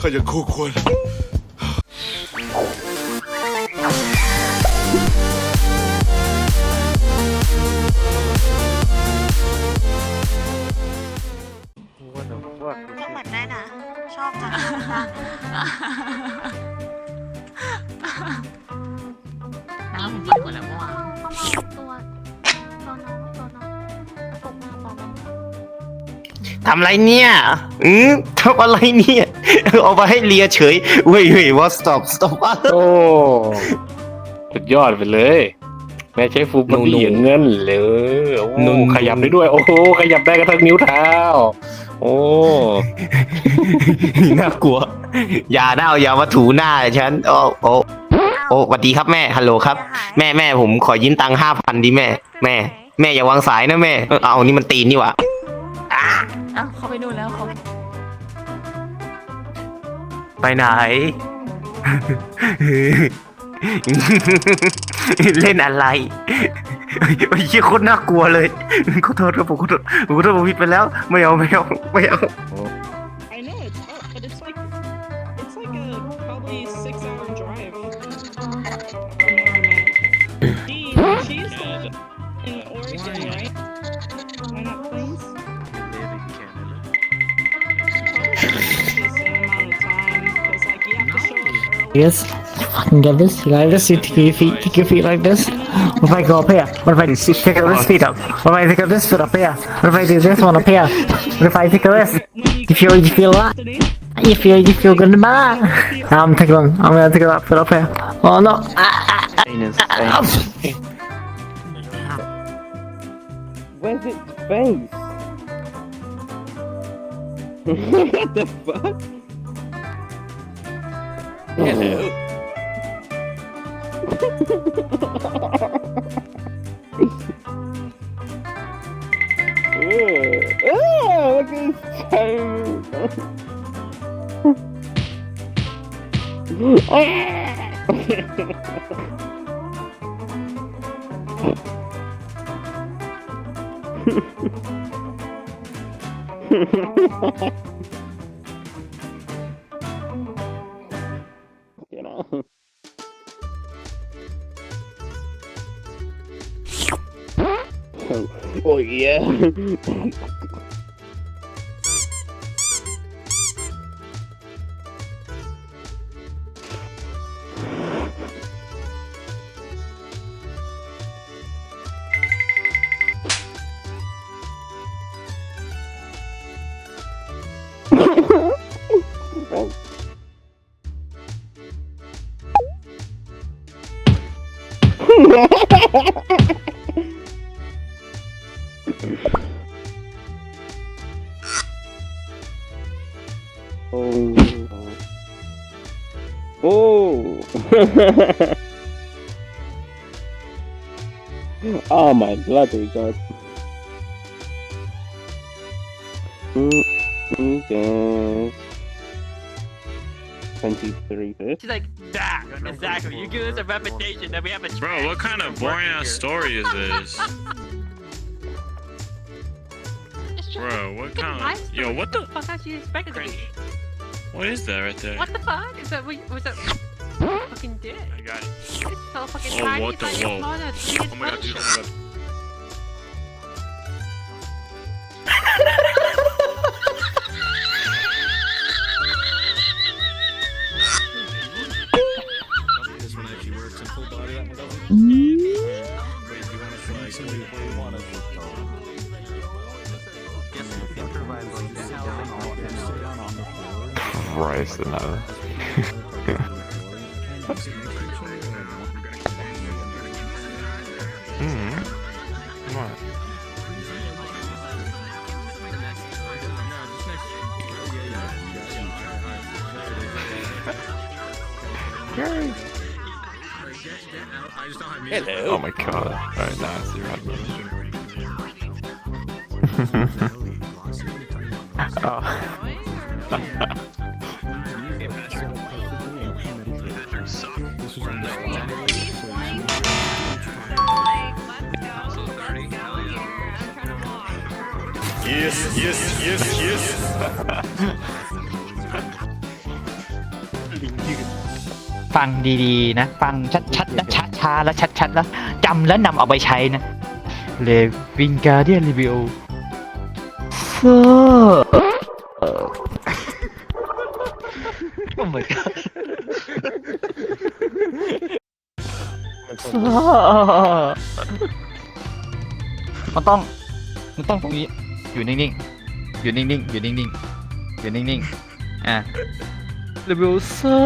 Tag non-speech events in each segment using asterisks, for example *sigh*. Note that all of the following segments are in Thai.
ข้ายังคู่ควร ทำอะไรเนี่ยอืมทำอะไรเนี่ย เอาไปให้เลียเฉย เว้ยเว้ยว่า stop stop โอ้สุดยอดไปเลย แม่ใช้ฟูลบอดี้หนูๆอย่างเงินเลยโอ้หนูๆขยับได้ด้วย โอ้โหขยับได้กระทั่งนิ้วเท้า โอ้น่ากลัว อย่าหน้าเอาอย่ามาถูหน้าฉันโอ้โอ้โอ้สวัสดีครับแม่ฮัลโหลครับ แม่แม่ผมขอยืมตังค์ห้าพันดิแม่ แม่ แม่อย่าวางสายนะแม่ เออเอานี่มันตีนนี่หว่า อ้าวเขาไปดูแล้วเขาไปไหน เล่นอะไรไอ้เหี้ยโคตรน่ากลัวเลยขอโทษครับผมขอโทษผมขอโทษผมผิดไปแล้ว ไม่เอาไม่เอาไม่เอา I know it's up, but it's like it's like a probably six hour drive. from where I'm at. Yes, you fucking get this. You like this? You take your feet, take your feet like this. What if I go up here? What if I take this feet up? What if I take this foot up here? What if I do this one up here? What if I take this? You feel, you feel that? You feel, you feel good about that? I'm taking, I'm gonna take that foot up here. Oh no! Ah, ah, ah. Where's its face? what the fuck? Hello. Ooh. *laughs* Ooh, look at his Oh, yeah. *laughs* oh. Oh. *laughs* oh my bloody god. Mm, Okay. 23. She's like, that, exactly. You give us a reputation that we have a Bro, what kind of boring ass story is *laughs* this? Bro, what kind of yo? What the fuck how she expected to be? What is that right there? What the fuck? Is that what was that fucking dick? I got it. It's so fucking Oh, tiny, what the- your whoa. mother, it's big as Oh my god, dude! Oh my god. Christ, another. hmm. What? Hello. Oh my god. Alright, now I see what oh. Yes yes yes yes ฟังดีๆนะ ฟังชัดๆนะช้าๆแล้วชัดๆแล้วจำแล้วนำเอาไปใช้นะเลวิงการเดียนรีวิวเฟอร์โอ้ my god มันต้องมันต้องตรงนี้ อยู่นิ่งๆ อยู่นิ่งๆ อยู่นิ่งๆ อยู่นิ่งๆ อ่ะรีวิวเซอ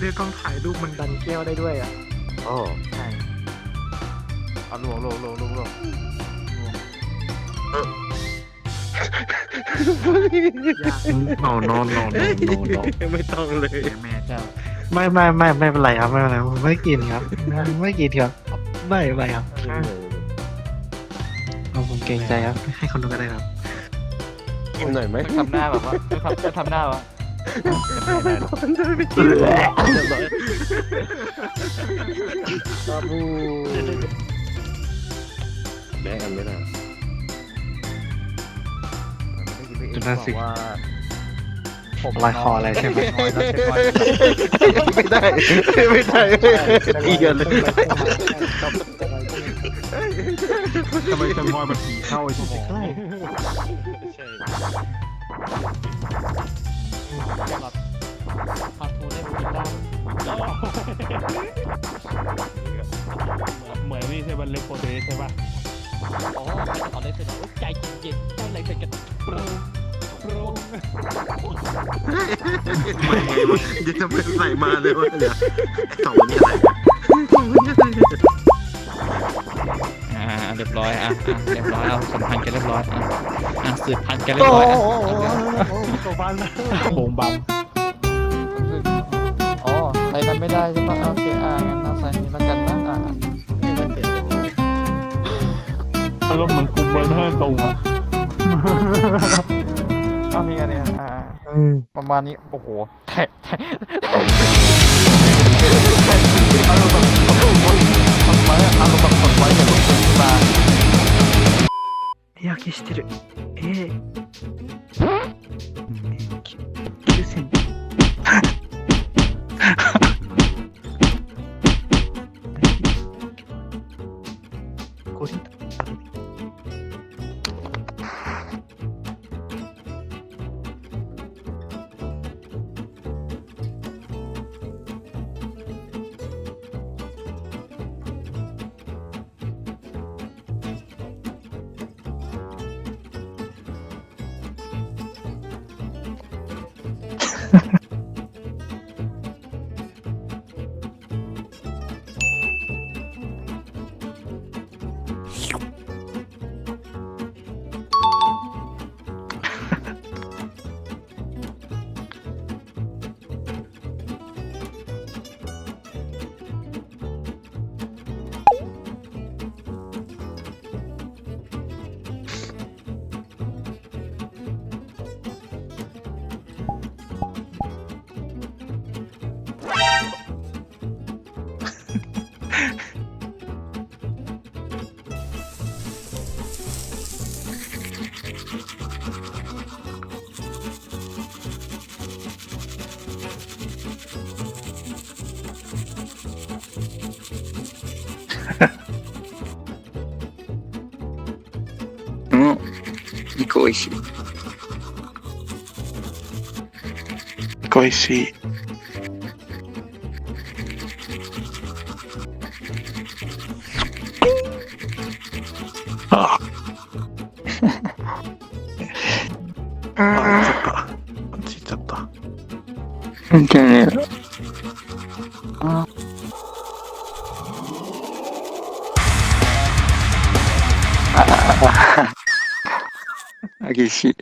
ด้วยต้องถ่ายรูปมันดันแก้วได้ด้วยอะโอ้ใช่เอาลวงลวงลวงลวงลวงโนโนโนโนโนโนไม่ต้องเลยแม่เจ้าไม่ไม่ไม่ไม่เป็นไรครับไม่เป็นไรผมไม่กินครับไม่กินครับไม่ไม่ครับเอาผมเกรงใจครับ ให้คนดูก็ได้ครับกินหน่อยไหมทำหน้าแบบว่าทำจะ ทำหน้าวะชอบมูแม่กันไม่ได้จุดนั้นสิลอยคออะไรใช่ไหมไม่ได้ไม่ได้ตีกันเลยทำไมจะงอยมันผีเข้าไอ้สมอ งพาทูได้กินได้เหมือนนี่ใช่บันเล็กโปรเตใช่ป่ะอ๋อไม่ต้องเอาเลยเสร็จแล้วใจเย็นๆได้อะไรเสร็จกันจะทำเป็นใส่มาเลยวะเนี่ยสองนี่อะไรอ่าเรียบร้อยอะอะเรียบร้อยเอาสัมพันธ์กันเรียบร้อยอะอะสืบพันธุ์กันเรียบร้อยอะ โบงบัม อ๋อใส่นั้นไม่ได้ใช่ปะโอเคอ่ะงั้นเอาใส่นี้แล้วกันนะอ่ะ อารมณ์เหมือนกุมเบอร์ห้าตรงอ่ะ เอานี่กันเนี่ยอ่าประมาณนี้โอ้โหแทะแทะอารมณ์แบบกดไว้อารมณ์แบบกดไว้อย่ากดขึ้นมา 日焼けしてる করি। 美味しい。美味しい。ああ。あ、行っちゃった。あっち行っちゃった。Turkish